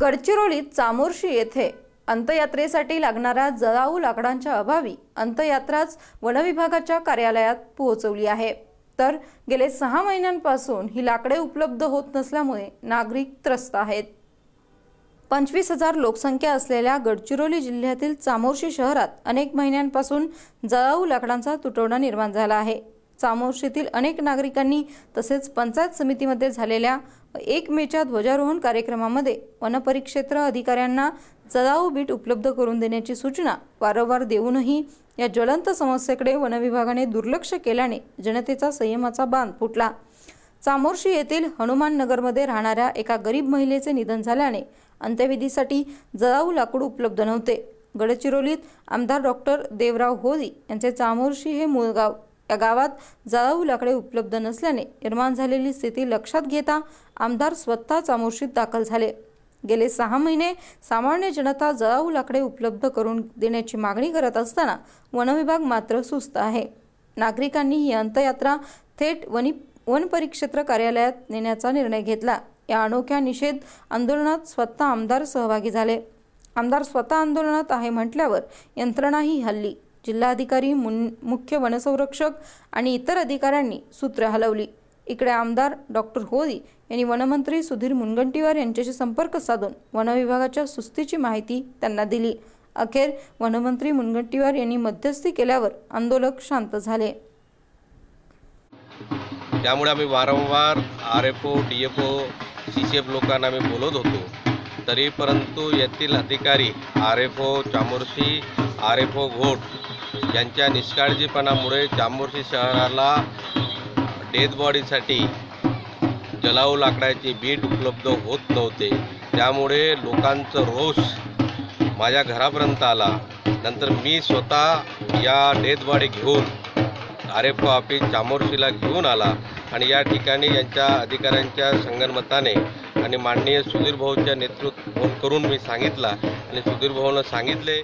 गडचिरोलीत चामोर्शी येथे अंतयात्रेसाठी लागणाऱ्या जळाऊ लाकडांच्या अभावी अंतयात्राच वनविभागाच्या कार्यालयात पोहोचवली आहे. तर गेले सहा महिन्यांपासून ही लाकडे उपलब्ध होत नसल्यामुळे नागरिक त्रस्त आहेत. पंचवीस हजार लोकसंख्या असलेल्या गडचिरोली जिल्ह्यातील चामोर्शी शहरात अनेक महिन्यांपासून जळाऊ लाकडांचा तुटवडा निर्माण झाला आहे. चामोर्शीतील अनेक नागरिकांनी तसेच पंचायत समितीमध्ये झालेल्या एक मेच्या ध्वजारोहण कार्यक्रमामध्ये वनपरिक्षेत्र अधिकाऱ्यांना जदाऊ बीट उपलब्ध करून देण्याची सूचना वारंवार देऊनही या ज्वलंत समस्येकडे वनविभागाने दुर्लक्ष केल्याने जनतेचा संयमाचा बांध फुटला. चामोर्शी येथील हनुमान नगरमध्ये राहणाऱ्या एका गरीब महिलेचे निधन झाल्याने अंत्यविधीसाठी जळाऊ लाकूड उपलब्ध नव्हते. गडचिरोलीत आमदार डॉक्टर देवराव होळी यांचे चामोर्शी हे मूळ गाव. या गावात जळाऊ लाकडे उपलब्ध नसल्याने निर्माण झालेली स्थिती लक्षात घेता आमदार स्वतः चामोर्शीत दाखल झाले. गेले सहा महिने सामान्य जनता जळाऊ लाकडे उपलब्ध करून देण्याची मागणी करत असताना वनविभाग मात्र सुस्त आहे. नागरिकांनी ही अंतयात्रा थेट वनी वन परिक्षेत्र कार्यालयात नेण्याचा निर्णय घेतला. या अनोख्या निषेध आंदोलनात स्वतः आमदार सहभागी झाले. आमदार स्वतः आंदोलनात आहे म्हटल्यावर यंत्रणाही हल्ली. जिल्हाधिकारी मुन मुख्य वनसंरक्षक आणि इतर अधिकाऱ्यांनी सूत्रे हलवली. इकडे आमदार डॉक्टर होदी यांनी वनमंत्री सुधीर मुनगंटीवार यांच्याशी संपर्क साधून वनविभागाच्या सुस्तीची माहिती त्यांना दिली. अखेर वनमंत्री मुनगंटीवार यांनी मध्यस्थी केल्यावर आंदोलक शांत झाले. त्यामुळे आम्ही वारंवार R F O D F O C C F लोकांना आम्ही बोलत होतो. तरी परंतु येथील अधिकारी R F O Chamorshi R F O Ghot यांच्या निष्काळजीपणामुळे चामोर्शी शहराला डेथ बॉडीसाठी जलाऊ लाकडाची बीट उपलब्ध होत नव्हते. त्यामुळे लोकांचं रोष माझ्या घरापर्यंत आला. नंतर मी स्वतः या डेथ बॉडी घेऊन आर एफ ओ ऑफिस चामोर्शीला घेऊन आला आणि या ठिकाणी यांच्या अधिकाऱ्यांच्या संगनमताने आणि माननीय सुधीर भाऊच्या नेतृत्व करून मी सांगितला आणि सुधीर भाऊनं सांगितले.